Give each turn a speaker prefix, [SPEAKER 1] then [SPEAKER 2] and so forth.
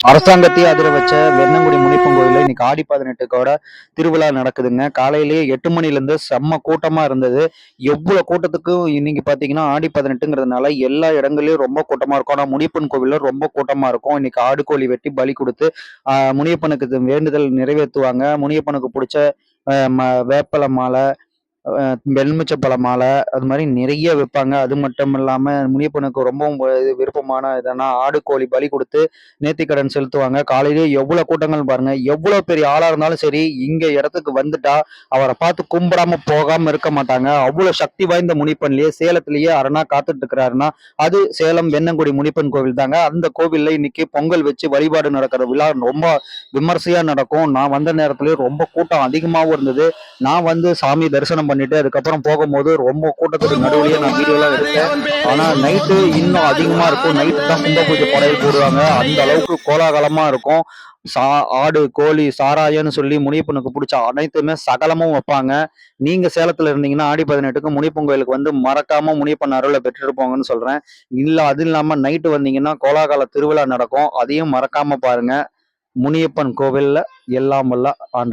[SPEAKER 1] அரசாங்கத்தையே அதிர வச்ச வெண்ணங்குடி முனிப்பன் கோயில இன்னைக்கு ஆடி பதினெட்டுக்கோட திருவிழா நடக்குதுங்க. காலையிலேயே எட்டு மணில இருந்து செம்ம கூட்டமா இருந்தது. எவ்வளவு கூட்டத்துக்கும் இன்னைக்கு பாத்தீங்கன்னா ஆடி பதினெட்டுங்கிறதுனால எல்லா இடங்கள்லயும் ரொம்ப கூட்டமா இருக்கும். ஆனா முனியப்பன் கோவில்ல ரொம்ப கூட்டமா இருக்கும். இன்னைக்கு ஆடு கோழி வெட்டி பலி கொடுத்து முனியப்பனுக்கு வேண்டுதல் நிறைவேற்றுவாங்க முனியப்பனுக்கு பிடிச்ச வேப்பல ம- மாலை எலுமிச்சை பழ மாலை அது மாதிரி நிறைய வைப்பாங்க அது மட்டும் இல்லாம முனியப்பனுக்கு ரொம்பவும் விருப்பமான இதனா ஆடு கோழி பலி கொடுத்து நேர்த்திக்கடன் செலுத்துவாங்க. காலையிலேயே எவ்வளவு கூட்டங்கள் பாருங்க. எவ்வளவு பெரிய ஆளா இருந்தாலும் சரி இங்க இடத்துக்கு வந்துட்டா அவரை பார்த்து கும்பிடாம போகாம இருக்க மாட்டாங்க. அவ்வளவு சக்தி வாய்ந்த முனிப்பன்லயே சேலத்திலேயே அரணா காத்துட்டு இருக்கிறாருன்னா அது சேலம் வெண்ணங்குடி முனிப்பன் கோவில் தாங்க. அந்த கோவில்ல இன்னைக்கு பொங்கல் வச்சு வழிபாடு நடக்கிற விழா ரொம்ப விமர்சையா நடக்கும். நான் வந்த நேரத்திலேயே ரொம்ப கூட்டம் அதிகமாகவும் இருந்தது. நான் வந்து சாமி தரிசனம் பண்ணிட்டு அதுக்கப்புறம் போகும்போது ரொம்ப கூட்டத்துக்கு நடுவுலயே நான் வீடியோலாம் எடுத்தேன். ஆனா நைட்டு இன்னும் அதிகமா இருக்கும். நைட்டு தான் கும்ப பூஜை படையல் போடுவாங்க. அந்த அளவுக்கு கோலாகலமா இருக்கும். சா ஆடு கோழி சாராயன்னு சொல்லி முனியப்பனுக்கு பிடிச்ச அனைத்துமே சகலமும் வைப்பாங்க. நீங்க சேலத்துல இருந்தீங்கன்னா ஆடி பதினெட்டுக்கு முனியப்பன் கோயிலுக்கு வந்து மறக்காம முனியப்பன் அருளை பெற்றுட்டு போங்கன்னு சொல்றேன். இல்ல அது இல்லாம நைட்டு வந்தீங்கன்னா கோலாகல திருவிழா நடக்கும். அதையும் மறக்காம பாருங்க. முனியப்பன் கோவில்ல எல்லாம் வல்ல ஆண்ட